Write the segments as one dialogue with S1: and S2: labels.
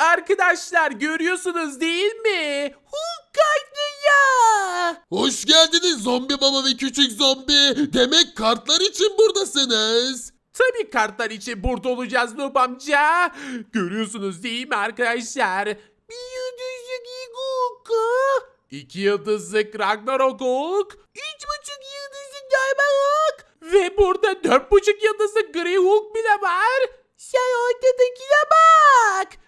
S1: Arkadaşlar görüyorsunuz değil mi? Hulk kaydı ya.
S2: Hoş geldiniz zombi baba ve küçük zombi. Demek kartlar için buradasınız.
S1: Tabii kartlar için burada olacağız Noob amca. Görüyorsunuz değil mi arkadaşlar? Bir yıldızlık Hulk. İki yıldızlık Ragnarok Hulk. Üç buçuk yıldızlık Diamond Hulk. Ve burada dört buçuk yıldızlık Grey Hulk bile var. Sen ortadakine bak.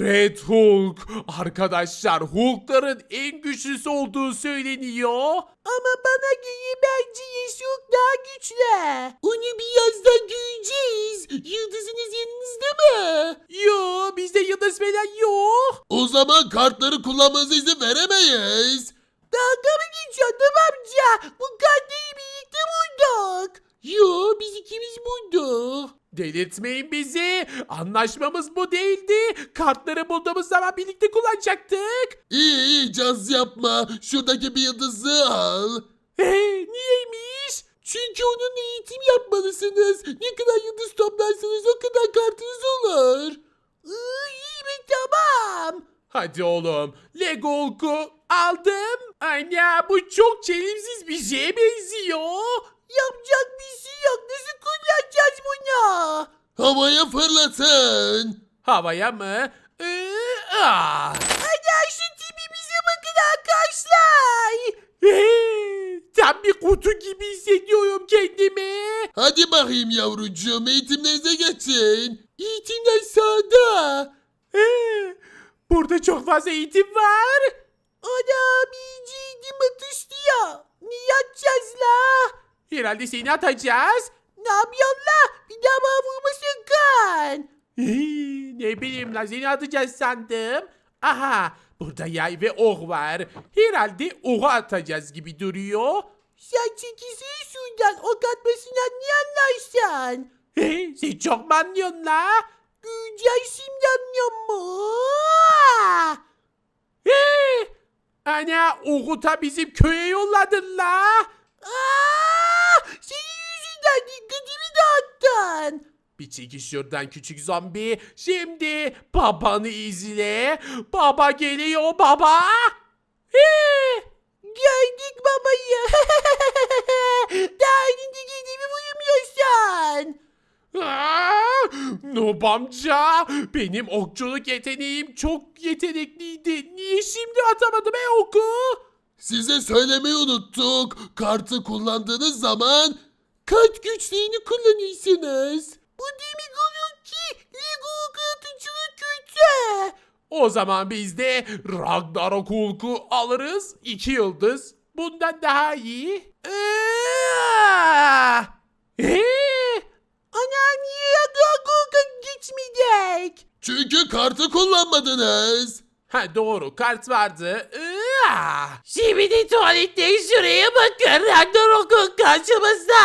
S1: Red Hulk. Arkadaşlar Hulk'ların en güçlüsü olduğu söyleniyor. Ama bana göre bence Yeşil daha güçlü. Onu birazdan göreceğiz. Yıldızınız yanınızda mı? Yo bizde yıldız falan yok.
S2: O zaman kartları kullanmanıza izin veremeyiz.
S1: Dalga mı geçiyorsun amca? Bu kartları birlikte bulduk. Yo biz ikimiz bulduk. Delirtmeyin bizi. Anlaşmamız bu değildi. Kartları bulduğumuz zaman birlikte kullanacaktık.
S2: İyi iyi caz yapma. Şuradaki bir yıldızı al.
S1: Ee, niyeymiş?
S2: Çünkü onunla eğitim yapmalısınız. Ne kadar yıldız toplarsanız o kadar kartınız olur.
S1: iyi mi tamam. Hadi oğlum. Lego Hulk'u aldım. Anne bu çok çelimsiz bir şeye benziyor. Yapacak bir şey yok. Nasıl kullanacağız bunu?
S2: Havaya fırlatın.
S1: Havaya mı? Ee, ah. Hadi şu tipimize bakın arkadaşlar. Ee, Tam bir kutu gibi hissediyorum kendimi.
S2: Hadi bakayım yavrucuğum eğitimlerinize geçin. Eğitimler sağda.
S1: Ee, Burada çok fazla eğitim var. Ana iyice eğitim atıştı ya. Niye atacağız la? Herhalde seni atacağız. Ne yapıyorsun la? Bir daha bana vurma sakın. ne bileyim la seni atacağız sandım. Aha burada yay ve ok var. Herhalde oku atacağız gibi duruyor. Sen çekilsene şuradan ok atmasından niye anlarsın? Sen çok mu anlıyorsun la? Göreceğiz şimdi anlıyor mu? Ana Uğut'a bizim köye yolladın la. Aa, yüzünden dikkatimi dağıttın. Bir çekil şuradan küçük zombi. Şimdi babanı izle. Baba geliyor baba. Hey! Gördük babayı. Daha önünde geldiğimi uyumuyorsun. Aa, Noob amca benim okçuluk yeteneğim çok yetenekliydi. Niye şimdi atamadım e oku?
S2: Size söylemeyi unuttuk. Kartı kullandığınız zaman kart güçlerini kullanıyorsunuz.
S1: Bu demek oluyor ki Lego atıcılık kötü. O zaman biz de Ragnarok Hulk'u alırız. iki yıldız. Bundan daha iyi. Aa! Ee? Ana niye Ragnarok Hulk'a geçmedik?
S2: Çünkü kartı kullanmadınız.
S1: Ha doğru kart vardı. Aa! Şimdi tuvalette şuraya bakın Ragnarok'un karşımızda.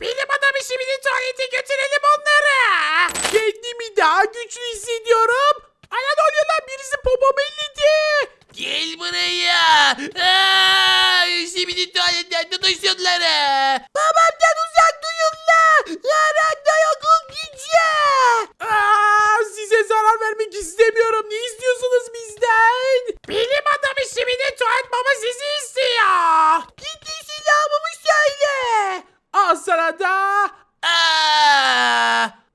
S1: Benim adamı şimdi tuvalete götürelim onları. Kendimi daha güçlü hissediyorum. Ana ne oluyor lan birisi popomu elledi. Gel buraya. Aa, şimdi tuvaletten tutun şunları. Babamdan uzak duyun la. Ragnarok'un gücü. Aa, size zarar vermek istemiyorum. Ne istiyorsunuz bizden? Benim adamı tuvalet baba sizi istiyor. Gitti silahımı söyle. Al sana da.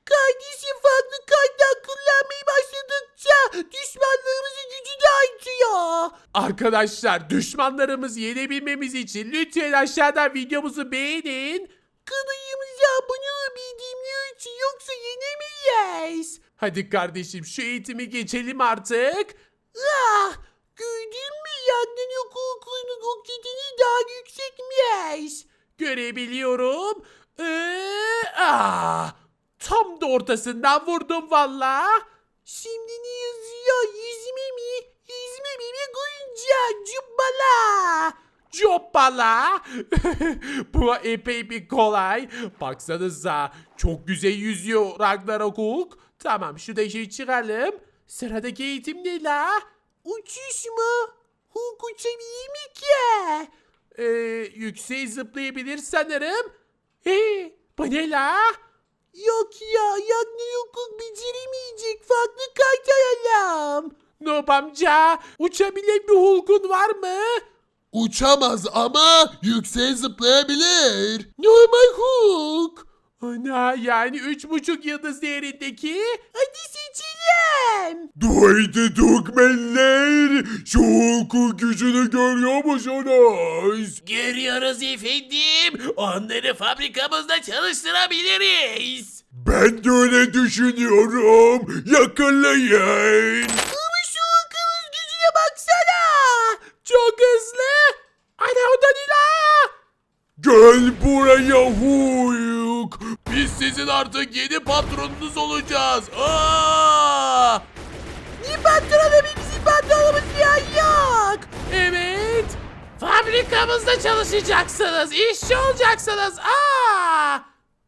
S1: Kardeşim farklı kaynak kullanmayı başladıkça düşmanlarımızın gücü de artıyor. Arkadaşlar düşmanlarımızı yenebilmemiz için lütfen aşağıdan videomuzu beğenin. Kanalımıza abone ol bildirimleri için yoksa yenemeyiz. Hadi kardeşim şu eğitimi geçelim artık. Ah, gördün mü yandan yok okulun roketini daha yüksekmiş. Görebiliyorum. Ee, ah, tam da ortasından vurdum valla. Şimdi ne yazıyor? Yüzme mi? Yüzme mi ve koyunca cubbala. Coppala. Bu epey bir kolay. Baksanıza çok güzel yüzüyor Ragnarok Hulk. Tamam şu da işi çıkaralım. Sıradaki eğitim ne la? Uçuş mu? Hulk uçabilir mi ki? Ee, yükseğe zıplayabilir sanırım. Hey, bu ne la? Yok ya, Ragnarok Hulk beceremeyecek. Farklı Noob amca. Uçabilen bir Hulk'un var mı?
S3: Uçamaz ama yükseğe zıplayabilir. Normal Hulk.
S1: Ana yani üç buçuk yıldız değerindeki.
S3: Hadi seçelim.
S4: Duydu Dugmenler. Şu Hulk'un gücünü görüyor musunuz?
S5: Görüyoruz efendim. Onları fabrikamızda çalıştırabiliriz.
S4: Ben de öyle düşünüyorum. Yakalayın.
S3: Ama şu Hulk'un gücüne baksana.
S1: Çok hızlı. Ana o da Nila.
S4: Gel buraya Hulk.
S5: Sizin artık yeni patronunuz olacağız. Aa!
S3: Ne patronu bizim patronumuz ya yok.
S1: Evet. Fabrikamızda çalışacaksınız. işçi olacaksınız. Aa!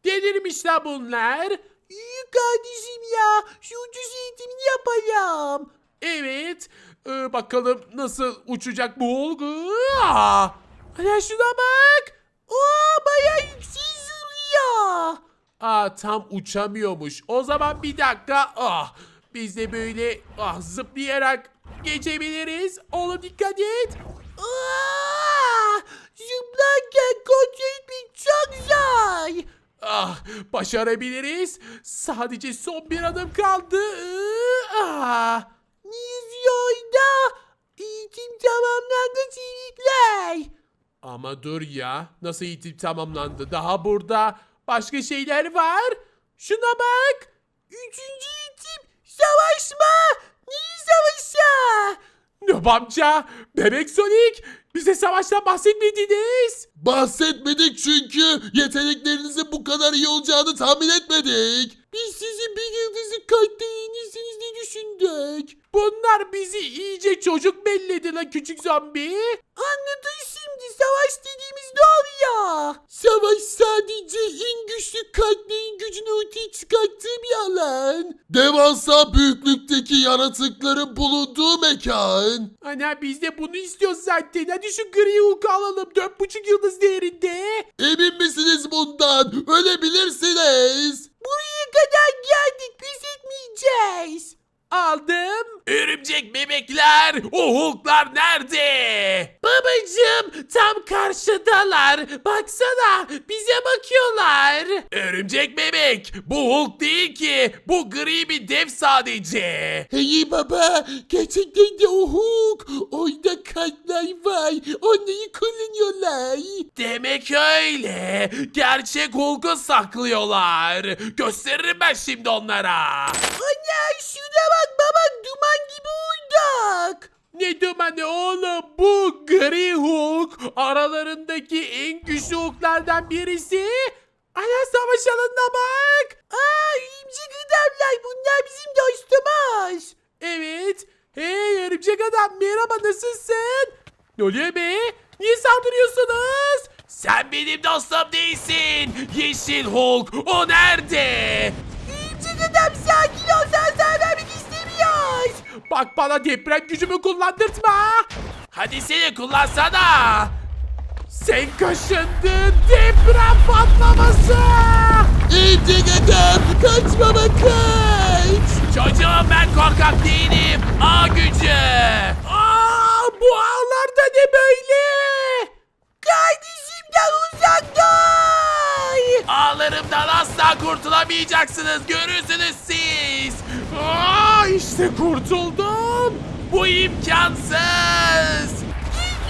S1: Delirmiş la bunlar.
S3: İyi kardeşim ya. Şu ucuz eğitimini yapalım.
S1: Evet. Ee, bakalım nasıl uçacak bu olgu. Aa! Ana şuna bak. Aa tam uçamıyormuş. O zaman bir dakika. Ah biz de böyle ah zıplayarak geçebiliriz. Oğlum dikkat et.
S3: Aa, zıplarken kontrol etmek çok zor.
S1: Ah başarabiliriz. Sadece son bir adım kaldı. Ah.
S3: Orada? Eğitim tamamlandı çevikler.
S1: Ama dur ya. Nasıl eğitim tamamlandı? Daha burada başka şeyler var. Şuna bak.
S3: Üçüncü eğitim savaşma. Neyi savaşa?
S1: Nöb amca, Bebek Sonic bize savaştan bahsetmediniz.
S3: Bahsetmedik çünkü yeteneklerinizin bu kadar iyi olacağını tahmin etmedik. Biz sizi bir yıldızı kayıtta yenisiniz diye düşündük.
S1: Bunlar bizi iyice çocuk belledi la küçük zombi.
S3: Anladın şimdi savaş dediğimiz ne oluyor? Savaş sadece en güçlü kalplerin gücünü ortaya çıkarttığı bir alan. Devasa büyüklükteki yaratıkların bulunduğu mekan.
S1: Ana biz de bunu istiyoruz zaten. Hadi şu gri Hulk'u alalım. 4.5 yıldız değerinde.
S3: Emin misiniz bundan? Ölebilirsiniz. Buraya kadar geldik pes etmeyeceğiz.
S1: Aldım.
S5: Örümcek bebekler, o Hulk'lar nerede?
S1: Babacım tam karşıdalar. Baksana bize bakıyorlar.
S5: Örümcek bebek, bu Hulk değil ki. Bu gri bir dev sadece.
S3: Hey baba, gerçekten de o Hulk. Orada kalpler var. Onları kullanıyorlar.
S5: Demek öyle. Gerçek Hulk'u saklıyorlar. Gösteririm ben şimdi onlara.
S3: Ana şuna bak baba duman gibi uyduk.
S1: Ne dumanı oğlum bu gri Hulk aralarındaki en güçlü Hulk'lardan birisi. Ana savaş alanına bak.
S3: Aa örümcek adamlar bunlar bizim dostumuz.
S1: Evet. Hey örümcek adam merhaba nasılsın? Ne oluyor be? Niye saldırıyorsunuz?
S5: Sen benim dostum değilsin. Yeşil Hulk, o nerede?
S3: Örümcek adam sen.
S1: Bak bana deprem gücümü kullandırtma.
S5: Hadi seni kullansana.
S1: Sen kaşındın deprem patlaması.
S3: Adam kaçma kaç.
S5: Çocuğum ben korkak değilim. A gücü.
S1: Aa, bu ağlarda ne böyle?
S3: Kardeşimden uzak dur.
S5: Ağlarımdan asla kurtulamayacaksınız. Görürsünüz siz.
S1: Aa, işte kurtuldum.
S5: Bu imkansız.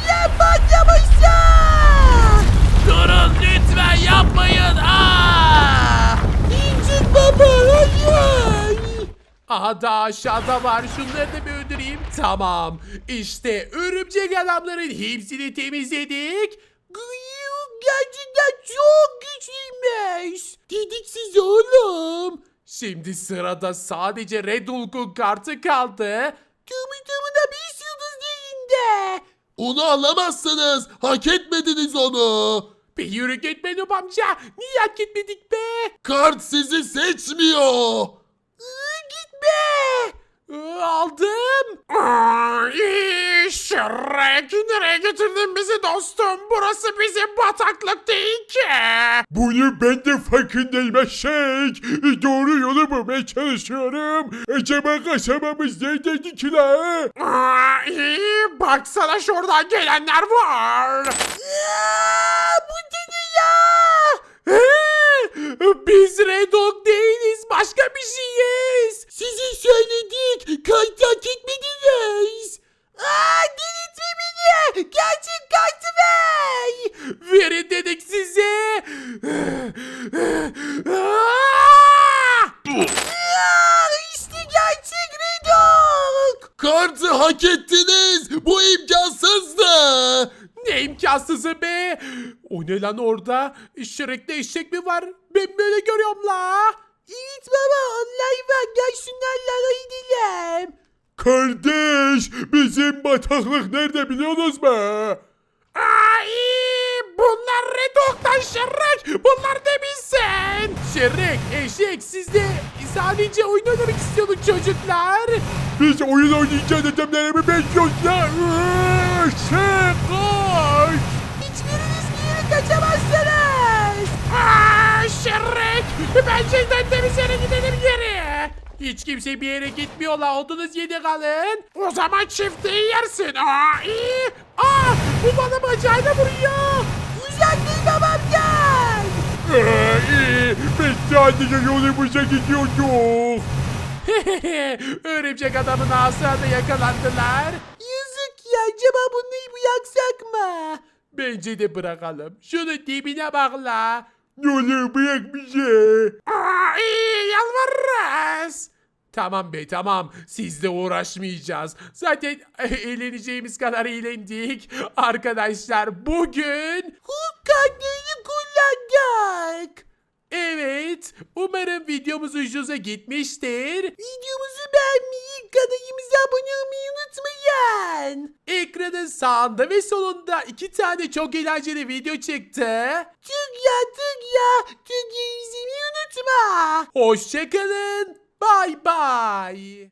S3: Ya patlamışsa.
S5: Durun lütfen yapmayın. Aa!
S3: Örümcek baba hayır.
S1: Aha da aşağıda var. Şunları da bir öldüreyim. Tamam. İşte örümcek adamların hepsini temizledik.
S3: Gerçekten çok güçlüymüş. Dedik siz oğlum.
S1: Şimdi sırada sadece Red Hulk'un kartı kaldı.
S3: Tımı tımına bir yıldız değinde. Onu alamazsınız. Hak etmediniz onu.
S1: Bir yürü git benim amca. Niye hak etmedik be?
S3: Kart sizi seçmiyor. gitme.
S1: Aldım. Şirek nereye getirdin bizi dostum? Burası bizim bataklık değil ki.
S4: Bunu ben de farkındayım eşek. Doğru yolu bulmaya çalışıyorum. Acaba kasabamız neredeydi ki la?
S1: İyi. Baksana şuradan gelenler var.
S3: Bu ne ya?
S1: Ee, Biz Red Dog değiliz. Başka bir şeyiz.
S3: Size söyledik. Kayıt hak etmediniz. Aa, delirtme beni. Gerçek kartı ver.
S1: Verin dedik size.
S3: İşte gerçek Redok. Kartı hak ettiniz. Bu imkansızdı.
S1: Ne imkansızı be. O ne lan orada? Şirek'te eşek mi var? Ben böyle görüyorum la.
S3: Evet baba onlar var.
S4: Kardeş bizim bataklık nerede biliyorsunuz mu?
S1: Ay, bunlar Redok'tan Şirek. Bunlar demişsin. Şirek, eşek siz de sadece oyun oynamak istiyorduk çocuklar.
S4: Biz oyun oynayacağız adamlarımı bekliyoruz la. Eşek kaç.
S3: Hiçbiriniz bir yere kaçamazsınız.
S1: Aa, Şirek, bence de biz yere gidelim geri. Hiç kimse bir yere gitmiyor la. Odunuz yedi kalın. O zaman çifteyi yersin. Aa, iyi. Aa, bu bana bacağıyla vuruyor.
S3: Uzak değil babam gel.
S4: Ee, iyi. Biz sadece yolumuza gidiyorduk.
S1: Örümcek adamın ağzına yakalandılar.
S3: Yazık ya. Acaba bunu bu yaksak mı?
S1: Bence de bırakalım. Şunun dibine bak la.
S4: Ne olur bırak bizi.
S1: Aa, iyi yalvarırız. Tamam be tamam. Sizle uğraşmayacağız. Zaten eğleneceğimiz kadar eğlendik. Arkadaşlar bugün
S3: Hulk kartlarını kullandık.
S1: evet umarım videomuz ucuza gitmiştir.
S3: Videomuzu beğenmeyi, kanalımıza abone olmayı unutmayın.
S1: Ekranın sağında ve solunda iki tane çok eğlenceli video çıktı.
S3: Tık ya tık ya. Tık ya izlemeyi unutma.
S1: Hoşçakalın. Bay bay.